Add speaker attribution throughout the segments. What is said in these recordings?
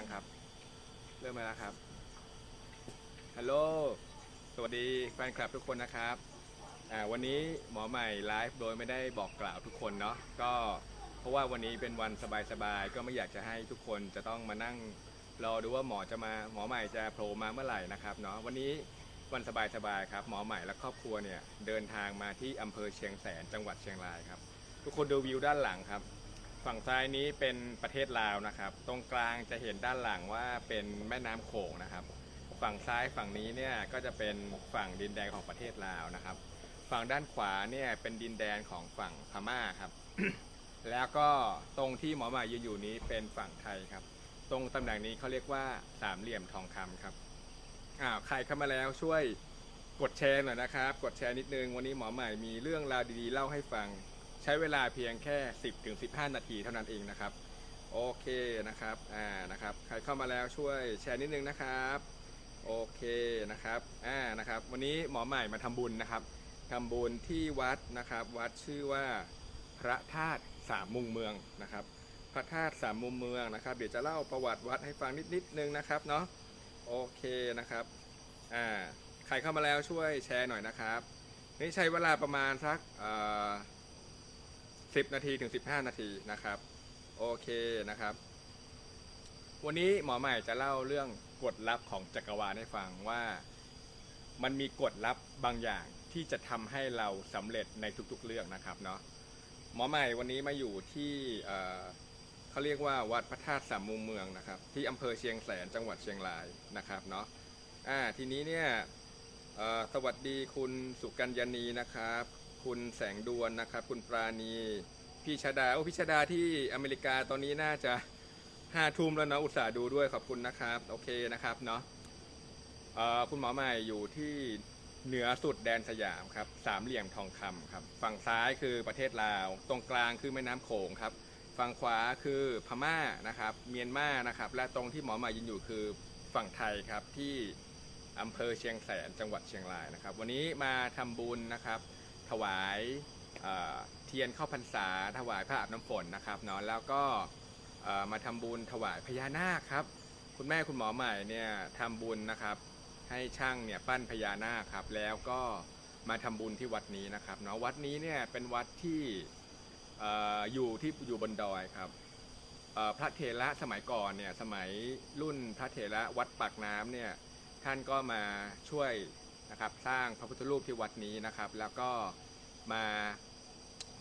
Speaker 1: ยังครับ เริ่มมาแล้วครับ ฮัลโหล สวัสดีแฟนคลับทุกคนนะครับ อ่าวันนี้หมอใหม่ไลฟ์โดยไม่ได้บอกกล่าวทุกคนเนาะ ก็เพราะว่าวันนี้เป็นวันสบายๆ ก็ไม่อยากจะให้ทุกคนจะต้องมานั่งรอดูว่าหมอจะมาหมอใหม่จะโผล่มาเมื่อไหร่นะครับเนาะ วันนี้วันสบายๆครับ หมอใหม่และครอบครัวเนี่ยเดินทางมาที่อำเภอเชียงแสนจังหวัดเชียงรายครับ ทุกคนดูวิวด้านหลังครับ ฝั่งซ้ายนี้เป็นประเทศลาวนะครับ ตรงกลางจะเห็นด้านหลังว่าเป็นแม่น้ำโขงนะครับ ฝั่งซ้ายฝั่งนี้เนี่ยก็จะเป็นฝั่งดินแดนของประเทศลาวนะครับ ฝั่งด้านขวาเนี่ยเป็นดินแดนของฝั่งพม่าครับ แล้วก็ตรงที่หมอหมายืนอยู่นี้เป็นฝั่งไทยครับ ตรงตำแหน่งนี้เขาเรียกว่าสามเหลี่ยมทองคำครับอ้าวใครเข้ามาแล้วช่วยกดแชร์หน่อยนะครับ กดแชร์นิดนึง วันนี้หมอใหม่มีเรื่องราวดีๆ เล่าให้ฟัง ใช้เวลาเพียงแค่ 10-15 นาทีเท่านั้นเองนะครับ โอเคนะครับอ่านะครับ ใครเข้ามาแล้วช่วยแชร์นิดนึงนะครับ โอเคนะครับอ่านะครับ วันนี้หมอใหม่มาทำบุญนะครับ ทำบุญที่วัดนะครับ วัดชื่อว่าพระธาตุสามมุมเมืองนะครับ พระธาตุสามมุมเมืองนะครับ เดี๋ยวจะเล่าประวัติวัดให้ฟังนิดนิดนึงนะครับเนาะโอเคนะครับอ่าใครเข้ามาแล้วช่วยแชร์หน่อยนะครับนี่ใช้เวลาประมาณสักอ่า 10 นาทีถึง 15 นาทีนะครับ โอเคนะครับ วันนี้หมอใหม่จะเล่าเรื่องกฎลับของจักรวาลให้ฟังว่า มันมีกฎลับบางอย่างที่จะทำให้เราสำเร็จในทุกๆเรื่องนะครับเนาะหมอใหม่วันนี้มาอยู่ที่เขาเรียกว่าวัดพระธาตุสามมุมเมืองนะครับ ที่อำเภอเชียงแสนจังหวัดเชียงรายนะครับเนาะอ่ทีนี้เนี่ยสวัสดีคุณสุกัญญานีนะครับ คุณแสงดวนนะครับ คุณปราณีพี่ชาดาโอ้พี่ชาดาที่อเมริกาตอนนี้น่าจะห้าทุ่มแล้วเนาะอุตส่าห์ดูด้วยขอบคุณนะครับ โอเคนะครับเนาะคุณหมอใหม่อยู่ที่เหนือสุดแดนสยามครับสามเหลี่ยมทองคำครับ ฝั่งซ้ายคือประเทศลาว ตรงกลางคือแม่น้ำโขงครับ ฝั่งขวาคือพม่านะครับ เมียนมานะครับ และตรงที่หมอใหม่ยืนอยู่คือฝั่งไทยครับที่อำเภอเชียงแสนจังหวัดเชียงรายนะครับ วันนี้มาทำบุญนะครับ ถวายเทียนเข้าพรรษา ถวายพระอาบน้ำฝนนะครับเนาะแล้วก็มาทำบุญถวายพญานาคครับ คุณแม่คุณหมอใหม่เนี่ยทำบุญนะครับ ให้ช่างเนี่ยปั้นพญานาคครับ แล้วก็มาทำบุญที่วัดนี้นะครับเนาะวัดนี้เนี่ยเป็นวัดที่ออยู่ที่อยู่บนดอยครับพระเถระสมัยก่อนเนี่ยสมัยรุ่นพระเถระวัดปากน้ำเนี่ยท่านก็มาช่วย นะครับสร้างพระพุทธรูปที่วัดนี้นะครับ แล้วก็มา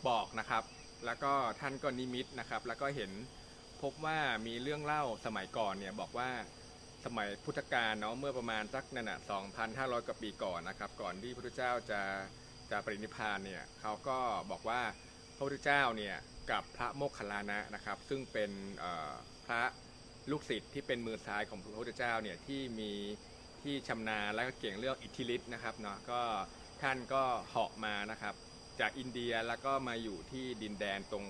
Speaker 1: บอกนะครับ แล้วก็ท่านก็นิมิตนะครับ แล้วก็เห็นพบว่ามีเรื่องเล่าสมัยก่อนเนี่ยบอกว่าสมัยพุทธกาลเนาะเมื่อประมาณสักนั่นน่ะ2,500 กว่าปีก่อนนะครับ ก่อนที่พระพุทธเจ้าจะจะปรินิพพานเนี่ยเขาก็บอกว่าพระพุทธเจ้าเนี่ยกับพระโมคคัลลานะนะครับ ซึ่งเป็นพระลูกศิษย์ที่เป็นมือซ้ายของพระพุทธเจ้าเนี่ยที่มี ที่ชำนาญและก็เก่งเรื่องอิทธิฤทธิ์นะครับเนาะก็ท่านก็เหาะมานะครับ จากอินเดียแล้วก็มาอยู่ที่ดินแดนตรง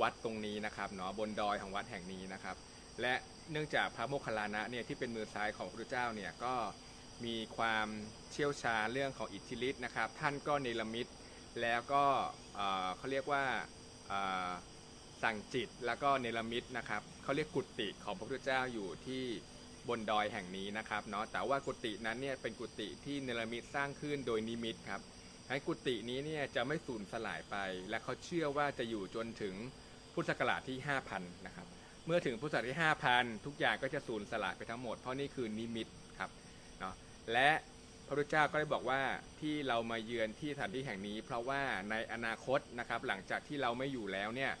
Speaker 1: วัดตรงนี้นะครับเนาะบนดอยของวัดแห่งนี้นะครับ และเนื่องจากพระโมคคัลลานะเนี่ยที่เป็นมือซ้ายของพระพุทธเจ้าเนี่ยก็มีความเชี่ยวชาญเรื่องของอิทธิฤทธิ์นะครับ ท่านก็เนรมิตแล้วก็เเขาเรียกว่าสั่งจิตแล้วก็เนรมิตนะครับเขาเรียกกุฏิของพระพุทธเจ้าอยู่ที่ บนดอยแห่งนี้นะครับเนาะแต่ว่ากุฏินั้นเนี่ยเป็นกุฏิที่เนรมิตสร้างขึ้นโดยนิมิตครับให้กุฏินี้เนี่ยจะไม่สูญสลายไป และเขาเชื่อว่าจะอยู่จนถึงพุทธศักราชที่ 5,000นะครับเมื่อถึงพุทธศักราชที่ 5,000 ทุกอย่างก็จะสูญสลายไปทั้งหมดเพราะนี่คือนิมิตครับเนาะและพระพุทธเจ้าก็ได้บอกว่าที่เรามาเยือนที่สถานที่แห่งนี้ เพราะว่าในอนาคตนะครับหลังจากที่เราไม่อยู่แล้วเนี่ย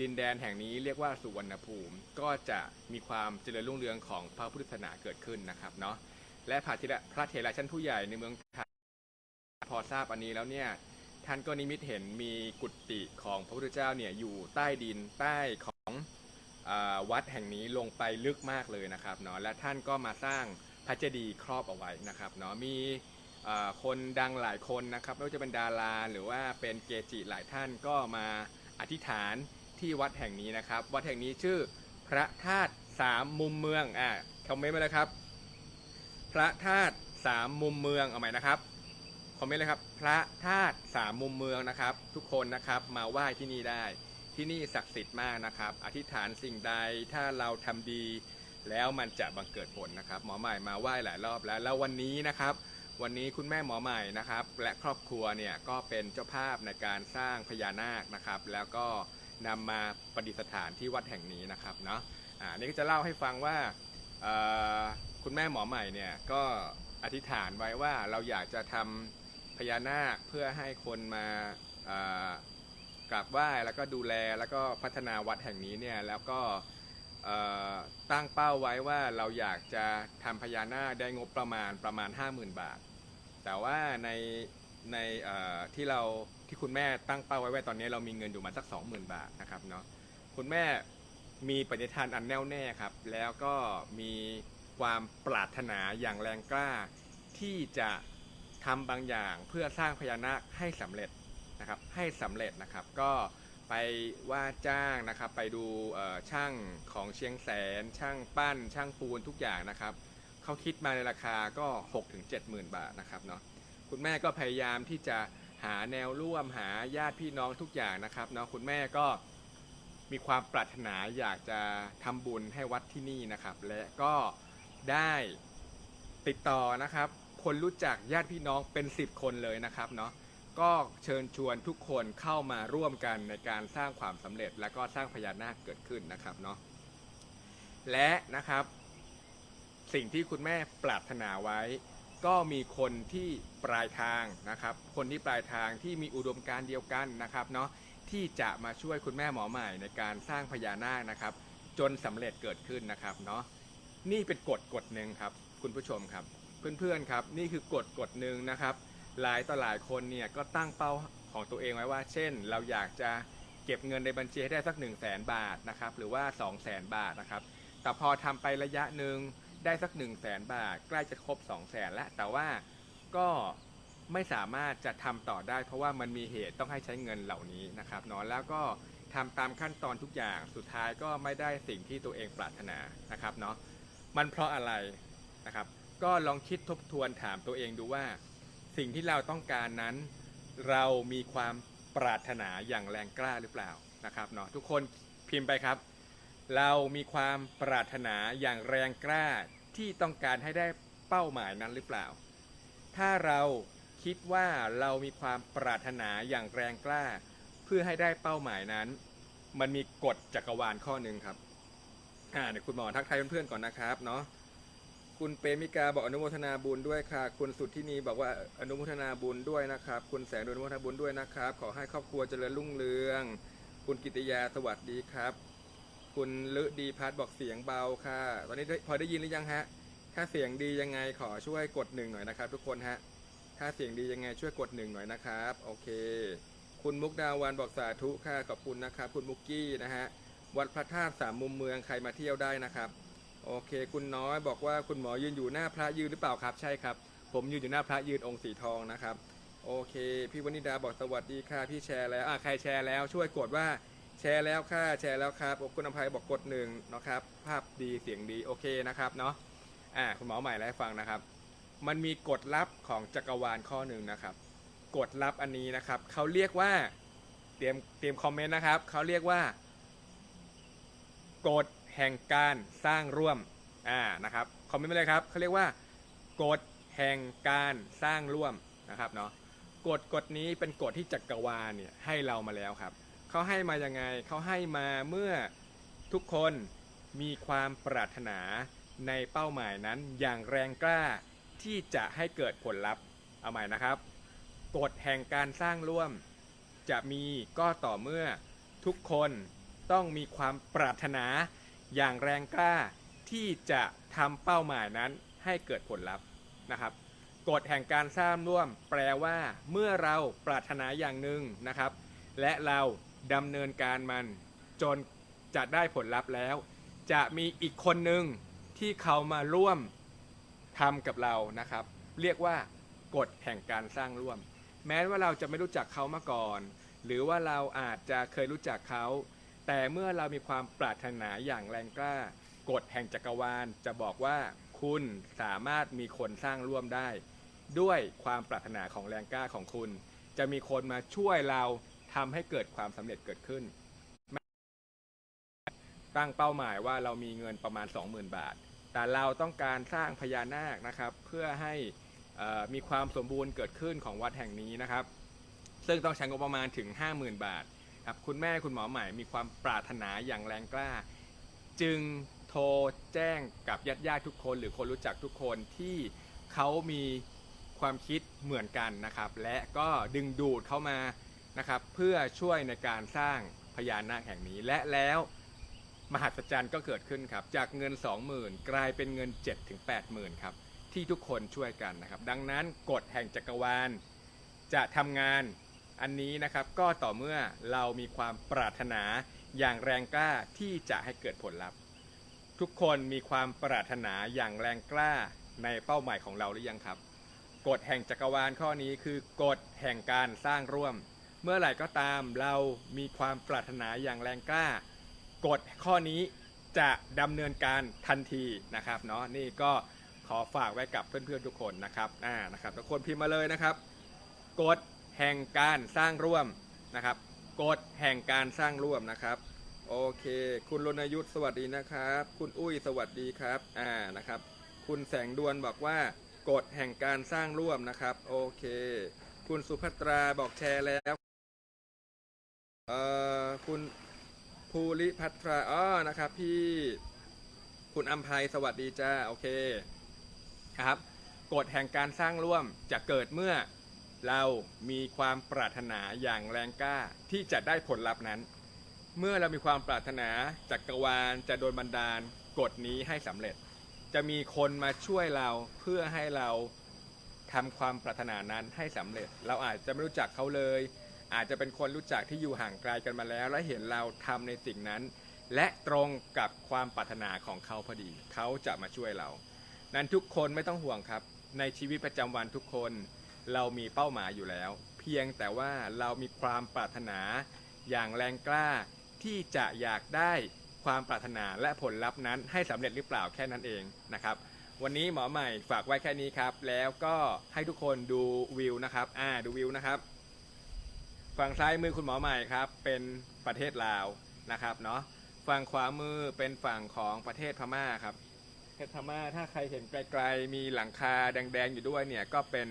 Speaker 1: ดินแดนแห่งนี้เรียกว่าสุวรรณภูมิ ก็จะมีความเจริญรุ่งเรืองของพระพุทธศาสนาเกิดขึ้นนะครับเนาะและพระเถระพระเถระชั้นผู้ใหญ่ในเมืองไทยพอทราบอันนี้แล้วเนี่ยท่านก็นิมิตเห็นมีกุฏิของพระพุทธเจ้าเนี่ยอยู่ใต้ดินใต้ของอวัดแห่งนี้ลงไปลึกมากเลยนะครับเนาะและท่านก็มาสร้างพระเจดีย์ครอบเอาไว้นะครับเนาะมีคนดังหลายคนนะครับไม่ว่าจะเป็นดาราหรือว่าเป็นเกจิหลายท่านก็มาอธิษฐาน ที่วัดแห่งนี้นะครับ วัดแห่งนี้ชื่อพระธาตุสามมุมเมืองอ่าคอมเมนต์มาเลยครับ พระธาตุสามมุมเมืองเอาใหม่นะครับคอมเมนต์เลยครับ พระธาตุสามมุมเมืองนะครับ ทุกคนนะครับมาไหว้ที่นี่ได้ที่นี่ศักดิ์สิทธิ์มากนะครับ อธิษฐานสิ่งใดถ้าเราทำดี แล้วมันจะบังเกิดผลนะครับ หมอใหม่มาไหว้หลายรอบแล้ว แล้ววันนี้นะครับ วันนี้คุณแม่หมอใหม่นะครับ และครอบครัวเนี่ยก็เป็นเจ้าภาพในการสร้างพญานาคนะครับ แล้วก็ นำมาประดิษฐานที่วัดแห่งนี้นะครับเนาะอ่านี่ก็จะเล่าให้ฟังว่าคุณแม่หมอใหม่เนี่ยก็อธิษฐานไว้ว่าเราอยากจะทำพญานาคเพื่อให้คนมากราบไหว้แล้วก็ดูแลแล้วก็พัฒนาวัดแห่งนี้เนี่ยแล้วก็ตั้งเป้าไว้ว่าเราอยากจะทำพญานาคได้งบประมาณประมาณ 50,000 บาท แต่ว่าในในที่เรา ที่คุณแม่ตั้งเป้าไว้ว่าตอนนี้เรามีเงินอยู่มาสัก 20,000 บาทนะครับเนาะคุณแม่มีปณิธานอันแน่วแน่ครับ แล้วก็มีความปรารถนาอย่างแรงกล้า ที่จะทำบางอย่างเพื่อสร้างพญานาคให้สำเร็จนะครับ ให้สำเร็จนะครับ ก็ไปว่าจ้างนะครับ ไปดูช่างของเชียงแสน ช่างปั้น ช่างปูนทุกอย่างนะครับเขาคิดมาในราคาก็6ถึง7หมื่นบาทนะครับเนาะคุณแม่ก็พยายามที่จะ หาแนวร่วมหาญาติพี่น้องทุกอย่างนะครับเนาะคุณแม่ก็มีความปรารถนาอยากจะทำบุญให้วัดที่นี่นะครับ และก็ได้ติดต่อนะครับ คนรู้จักญาติพี่น้องเป็น 10 คนเลยนะครับเนาะก็เชิญชวนทุกคนเข้ามาร่วมกันในการสร้างความสำเร็จ และก็สร้างพญานาคเกิดขึ้นนะครับเนาะและนะครับ สิ่งที่คุณแม่ปรารถนาไว้ ก็มีคนที่ปลายทางนะครับ คนที่ปลายทางที่มีอุดมการณ์เดียวกันนะครับเนาะที่จะมาช่วยคุณแม่หมอใหม่ในการสร้างพญานาคนะครับ จนสำเร็จเกิดขึ้นนะครับเนาะนี่เป็นกฎกฎหนึ่งครับ คุณผู้ชมครับ เพื่อนๆครับ นี่คือกฎกฎหนึ่งนะครับ หลายต่อหลายคนเนี่ยก็ตั้งเป้าของตัวเองไว้ว่า เช่น เราอยากจะเก็บเงินในบัญชีให้ได้สัก 1 0 0 0 0แสนบาทนะครับ หรือว่า 2 0 0แสนบาทนะครับ แต่พอทำไประยะหนึ่ง ได้สัก1 0 0 0 0แสนบาท ใกล้จะครบ 2 0 0แสนแล้วแต่ว่าก็ไม่สามารถจะทำต่อได้ เพราะว่ามันมีเหตุต้องให้ใช้เงินเหล่านี้นะครับเนาะแล้วก็ทำตามขั้นตอนทุกอย่างสุดท้ายก็ไม่ได้สิ่งที่ตัวเองปรารถนานะครับเนาะมันเพราะอะไรนะครับ ก็ลองคิดทบทวนถามตัวเองดูว่า สิ่งที่เราต้องการนั้น เรามีความปรารถนาอย่างแรงกล้าหรือเปล่านะครับเนาะทุกคนพิมพ์ไปครับ เรามีความปรารถนาอย่างแรงกล้าที่ต้องการให้ได้เป้าหมายนั้นหรือเปล่า ถ้าเราคิดว่าเรามีความปรารถนาอย่างแรงกล้า เพื่อให้ได้เป้าหมายนั้น มันมีกฎจักรวาลข้อหนึ่งครับอ่าเดี๋ยวคุณหมอทักทายเพื่อนๆก่อนนะครับเนาะคุณเปรมิกาบอกอนุโมทนาบุญด้วยค่ะ คุณสุดทธินีบอกว่าอนุโมทนาบุญด้วยนะครับ คุณแสงอนุโมทนาบุญด้วยนะครับ ขอให้ครอบครัวเจริญรุ่งเรือง คุณกิติยาสวัสดีครับ คุณลึดีพัฒบอกเสียงเบาค่ะ ตอนนี้พอได้ยินหรือยังฮะ ถ้าเสียงดียังไงขอช่วยกดหนึ่งหน่อยนะครับ ทุกคนฮะ ถ้าเสียงดียังไงช่วยกดหนึ่งหน่อยนะครับ โอเค คุณมุกดาวันบอกสาธุค่ะ ขอบคุณนะครับ คุณมุกกี้นะฮะ วัดพระธาตุสามมุมเมืองใครมาเที่ยวได้นะครับ โอเค คุณน้อยบอกว่าคุณหมอยืนอยู่หน้าพระยืนหรือเปล่าครับ ใช่ครับ ผมยืนอยู่หน้าพระยืนองค์สีทองนะครับ โอเค พี่วนิดาบอกสวัสดีค่ะ พี่แชร์แล้วอะใครแชร์แล้วช่วยกดว่า ชร์แล้วค่ะแชร์แล้วครับคุณอภัยบอกกดหนึ่งนะครับ ภาพดีเสียงดีโอเคนะครับเนาะอ่าคุณหมอใหม่แล้วให้ฟังนะครับ มันมีกฎลับของจักรวาลข้อหนึ่งนะครับกฎลับอันนี้นะครับเขาเรียกว่าเตรียมเตรียมคอมเมนต์นะครับเขาเรียกว่ากฎแห่งการสร้างร่วมอ่านะครับคอมเมนต์มาเลยครับเขาเรียกว่ากฎแห่งการสร้างร่วมนะครับเนาะกฎกฎนี้เป็นกฎที่จักรวาลเนี่ยให้เรามาแล้วครับ เขาให้มายังไง เขาให้มาเมื่อทุกคนมีความปรารถนาในเป้าหมายนั้นอย่างแรงกล้าที่จะให้เกิดผลลัพธ์เอาใหม่นะครับ กฎแห่งการสร้างร่วม จะมีก็ต่อเมื่อทุกคนต้องมีความปรารถนาอย่างแรงกล้าที่จะทำเป้าหมายนั้นให้เกิดผลลัพธ์นะครับกฎแห่งการสร้างร่วม แปลว่า เมื่อเราปรารถนาอย่างหนึ่งนะครับ และเรา ดำเนินการมันจนจะได้ผลลัพธ์แล้ว จะมีอีกคนหนึ่งที่เขามาร่วมทำกับเรานะครับ เรียกว่ากฎแห่งการสร้างร่วม แม้ว่าเราจะไม่รู้จักเขามาก่อน หรือว่าเราอาจจะเคยรู้จักเขา แต่เมื่อเรามีความปรารถนาอย่างแรงกล้ากฎแห่งจักรวาลจะบอกว่าคุณสามารถมีคนสร้างร่วมได้ ด้วยความปรารถนาของแรงกล้าของคุณ จะมีคนมาช่วยเรา ทำให้เกิดความสำเร็จเกิดขึ้น ตั้งเป้าหมายว่าเรามีเงินประมาณ 20,000 บาท แต่เราต้องการสร้างพญานาคนะครับ เพื่อให้มีความสมบูรณ์เกิดขึ้นของวัดแห่งนี้นะครับ ซึ่งต้องใช้งบประมาณถึง 50,000 บาทครับคุณแม่คุณหมอใหม่มีความปรารถนาอย่างแรงกล้า จึงโทรแจ้งกับญาติญาติทุกคน หรือคนรู้จักทุกคนที่เขามีความคิดเหมือนกันนะครับ และก็ดึงดูดเข้ามา นะครับเพื่อช่วยในการสร้างพญานาคแห่งนี้ และแล้วมหัศจรรย์ก็เกิดขึ้นครับจากเงิน 20,000 กลายเป็นเงิน7-80,000ครับที่ทุกคนช่วยกันนะครับ ดังนั้นกฎแห่งจักรวาล จะทำงานอันนี้นะครับก็ต่อเมื่อเรามีความปรารถนาอย่างแรงกล้าที่จะให้เกิดผลลัพธ์ ทุกคนมีความปรารถนาอย่างแรงกล้าในเป้าหมายของเราหรือยังครับ กฎแห่งจักรวาลข้อนี้คือกฎแห่งการสร้างร่วม เมื่อไหร่ก็ตามเรามีความปรารถนาอย่างแรงกล้ากฎข้อนี้จะดำเนินการทันทีนะครับเนาะนี่ก็ขอฝากไว้กับเพื่อนๆทุกคนนะครับอ่านะครับทุกคนพิมพ์มาเลยนะครับกฎแห่งการสร้างร่วมนะครับกฎแห่งการสร้างร่วมนะครับ โอเค คุณรณยุทธสวัสดีนะครับ คุณอุ้ยสวัสดีครับอ่านะครับ คุณแสงดวนบอกว่ากฎแห่งการสร้างร่วมนะครับ โอเค คุณสุภัตราบอกแชร์แล้ว เอ่อคุณภูริพัทราอ๋อนะครับ พี่คุณอัมภัยสวัสดีจ้าโอเคครับกฎแห่งการสร้างร่วมจะเกิดเมื่อเรามีความปรารถนาอย่างแรงกล้าที่จะได้ผลลัพธ์นั้น เมื่อเรามีความปรารถนาจักรวาลจะโดนบันดาลกฎนี้ให้สำเร็จ จะมีคนมาช่วยเราเพื่อให้เราทำความปรารถนานั้นให้สำเร็จ เราอาจจะไม่รู้จักเขาเลย อาจจะเป็นคนรู้จักที่อยู่ห่างไกลกันมาแล้ว และเห็นเราทำในสิ่งนั้น และตรงกับความปรารถนาของเขาพอดี เขาจะมาช่วยเรา นั้นทุกคนไม่ต้องห่วงครับ ในชีวิตประจำวันทุกคน เรามีเป้าหมายอยู่แล้ว เพียงแต่ว่าเรามีความปรารถนา อย่างแรงกล้าที่จะอยากได้ความปรารถนาและผลลัพธ์นั้นให้สำเร็จหรือเปล่าแค่นั้นเองนะครับวันนี้หมอใหม่ฝากไว้แค่นี้ครับ แล้วก็ให้ทุกคนดูวิวนะครับ อ่า ดูวิวนะครับ ฝั่งซ้ายมือคุณหมอใหม่ครับ เป็นประเทศลาวนะครับเนาะฝั่งขวามือเป็นฝั่งของประเทศพม่าครับประเทศพม่าถ้าใครเห็นไกลๆมีหลังคาแดงๆอยู่ด้วยเนี่ยก็เป็น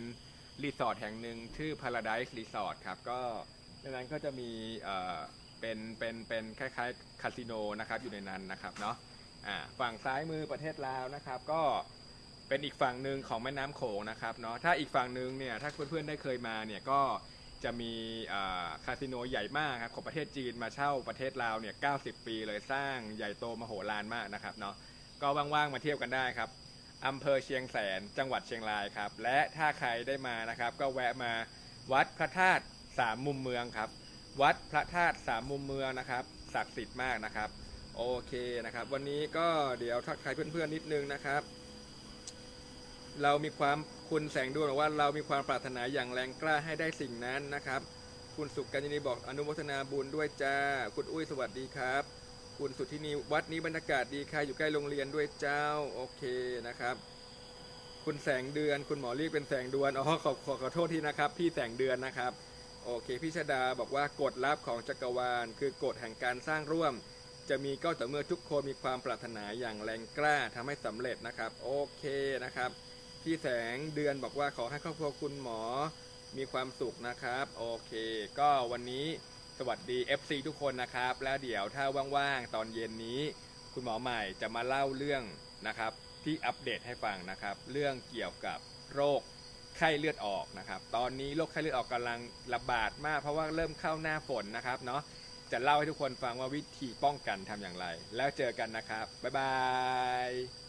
Speaker 1: รีสอร์ทแห่งหนึ่งชื่อ Paradise Resort ครับก็ในนั้นก็จะมีเอ่อเป็นเป็นเป็นคล้ายๆคาสิโนนะครับอยู่ในนั้นนะครับเนาะอ่าฝั่งซ้ายมือประเทศลาวนะครับ ก็เป็นอีกฝั่งหนึ่งของแม่น้ำโขงนะครับเนาะถ้าอีกฝั่งหนึ่งเนี่ยถ้าเพื่อนๆได้เคยมาเนี่ยก็ จะมีคาสิโนใหญ่มากครับของประเทศจีนมาเช่าประเทศลาวเนี่ย90ปีเลยสร้างใหญ่โตมโหฬารมากนะครับเนาะก็ว่างๆมาเที่ยวกันได้ครับอำเภอเชียงแสนจังหวัดเชียงรายครับ และถ้าใครได้มานะครับ ก็แวะมาวัดพระธาตุสามมุมเมืองครับ วัดพระธาตุสามมุมเมืองนะครับศักดิ์สิทธิ์มากนะครับ โอเคนะครับ วันนี้ก็เดี๋ยวทักทายเพื่อนๆนิดนึงนะครับ เรามีความคุณแสงดวงบอกว่าเรามีความปรารถนาอย่างแรงกล้าให้ได้สิ่งนั้นนะครับ คุณสุกัญญนีบอกอนุโมทนาบุญด้วยจ้า คุณอุ้ยสวัสดีครับ คุณสุทธินีวัดนี้บรรยากาศดีค่ะอยู่ใกล้โรงเรียนด้วยเจ้าโอเคนะครับ คุณแสงเดือน คุณหมอเรียกเป็นแสงดวนอ๋อขอขอขอโทษทีนะครับ พี่แสงเดือนนะครับโอเคพี่ชดาบอกว่ากฎลับของจักรวาล คือกฎแห่งการสร้างร่วม จะมีก็ต่อเมื่อทุกคนมีความปรารถนาอย่างแรงกล้าทำให้สำเร็จนะครับ โอเคนะครับ พี่แสงเดือนบอกว่าขอให้ครอบครัวคุณหมอมีความสุขนะครับ โอเค ก็วันนี้สวัสดี FC ทุกคนนะครับ แล้วเดี๋ยวถ้าว่างๆ ตอนเย็นนี้ คุณหมอใหม่จะมาเล่าเรื่องนะครับ ที่อัปเดตให้ฟังนะครับ เรื่องเกี่ยวกับโรคไข้เลือดออกนะครับ ตอนนี้โรคไข้เลือดออกกำลังระบาดมาก เพราะว่าเริ่มเข้าหน้าฝนนะครับเนาะจะเล่าให้ทุกคนฟังว่าวิธีป้องกันทำอย่างไร แล้วเจอกันนะครับบ๊ายบาย